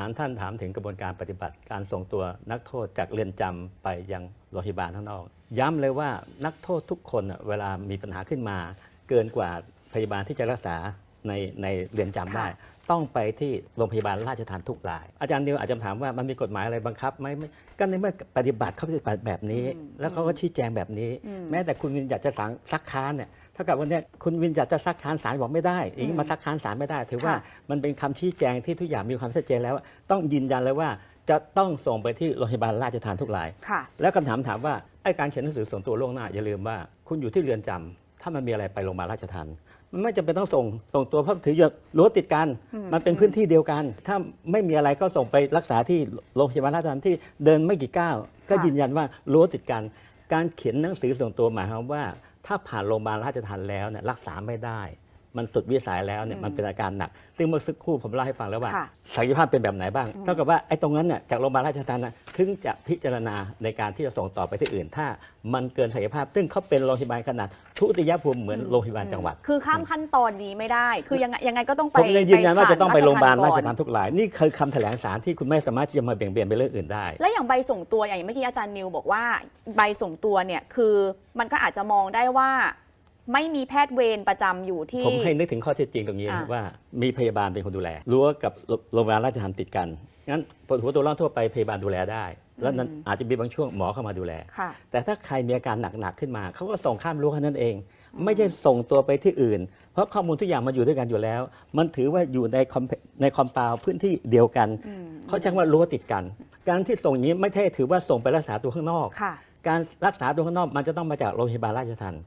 ารท่านถามถึงกระบวนการปฏิบัติการส่งตัวนักโทษจากเรือนจำไปยังโรงพยาบาลข้างนอก ย้ำเลยว่านักโทษทุกคนน่ะเวลามีปัญหาขึ้นมา เกินกว่าพยาบาลที่จะรักษาในในเรือนจำได้ค่ะต้องไปที่โรงพยาบาลราชทัณฑ์ทุกราย อาจารย์นิวอาจจะถามว่ามันมีกฎหมายอะไรบังคับไหมไม่ก็ในเมื่อปฏิบัติเขาปฏิบัติแบบนี้ แล้วเขาก็ชี้แจงแบบนี้ แม้แต่คุณวินอยากจะสังซักค้านเนี่ย เท่ากับวันนี้คุณวินอยากจะซักค้านศาลบอกไม่ได้อย่างนี้มาซักค้านศาลไม่ได้ ถือว่าค่ะมันเป็นคำชี้แจงที่ทุกอย่างมีความชัดเจนแล้ว ต้องยืนยันเลยว่าจะต้องส่งไปที่โรงพยาบาลราชทานทุกรายค่ะแล้วคำถามถามว่าไอ้การเขียนหนังสือส่งตัวล่วงหน้าอย่าลืมว่า คุณอยู่ที่เรือนจำถ้ามันมีอะไรไปโรงพยาบาลราชทันมันไม่จำเป็นต้องส่งส่งตัวเพราะถืออยู่รั้วติดกัน มันเป็นพื้นที่เดียวกัน ถ้าไม่มีอะไรก็ส่งไปรักษาที่โรงพยาบาลราชทันที่เดินไม่กี่ก้าวก็ค่ะยืนยันว่ารั้วติดกัน การเขียนหนังสือส่งตัวหมายความว่า ถ้าผ่านโรงพยาบาลราชทันแล้วเนี่ยรักษาไม่ได้ มันสุดวิสัยแล้วเนี่ยมันเป็นอาการหนัก ซึ่งเมื่อสักครู่ผมเล่าให้ฟังแล้วว่าค่ะศักยภาพเป็นแบบไหนบ้างเท่ากับว่าไอ้ตรงนั้นเนี่ยจากโรงพยาบาลราชทัณฑ์นะถึงจะพิจารณาในการที่จะส่งต่อไปที่อื่น ถ้ามันเกินศักยภาพ ซึ่งเขาเป็นโรงพยาบาลขนาดทุติยภูมิเหมือนโรงพยาบาลจังหวัด คือข้ามขั้นตอนนี้ไม่ได้ คือยังไงยังไงก็ต้องไปผมยังยืนยันว่าจะต้องไปโรงพยาบาลราชผ่ทัณฑ์ทุกรายนี่คือคำแถลงสารที่คุณไม่สามารถที่จะมาเบี่ยงเบนไปเรื่องอื่นได้ และอย่างใบส่งตัวอย่างเมื่อกี้อาจารย์นิวบอกว่าใบส่งตัวเนี่ยคือมันก็อาจจะมองได้ว่า ไม่มีแพทย์เวรประจำอยู่ที่ ผมให้นึกถึงข้อเท็จจริงตรงนี้นะอ่าว่ามีพยาบาลเป็นคนดูแลรั้วกับโรงพยาบาลราชทัณฑ์ติดกันงั้นปวดหัวตัวร้อนทั่วไปพยาบาลดูแลได้ แล้วนั้นอาจจะมีบางช่วงหมอเข้ามาดูแลค่ะแต่ถ้าใครมีอาการหนักๆขึ้นมา เขาก็ส่งข้ามรั้วแค่นั้นเอง ไม่ใช่ส่งตัวไปที่อื่น เพราะข้อมูลทุกอย่างมันอยู่ด้วยกันอยู่แล้ว มันถือว่าอยู่ในคอมเพในคอมเปาพื้นที่เดียวกัน เขาใช้คำว่ารั้วติดกัน การที่ส่งอย่างนี้ไม่ใช่ถือว่าส่งไปรักษาตัวข้างนอกค่ะการรักษาตัวข้างนอกมันจะต้องมาจากโรงพยาบาลราชทัณฑ์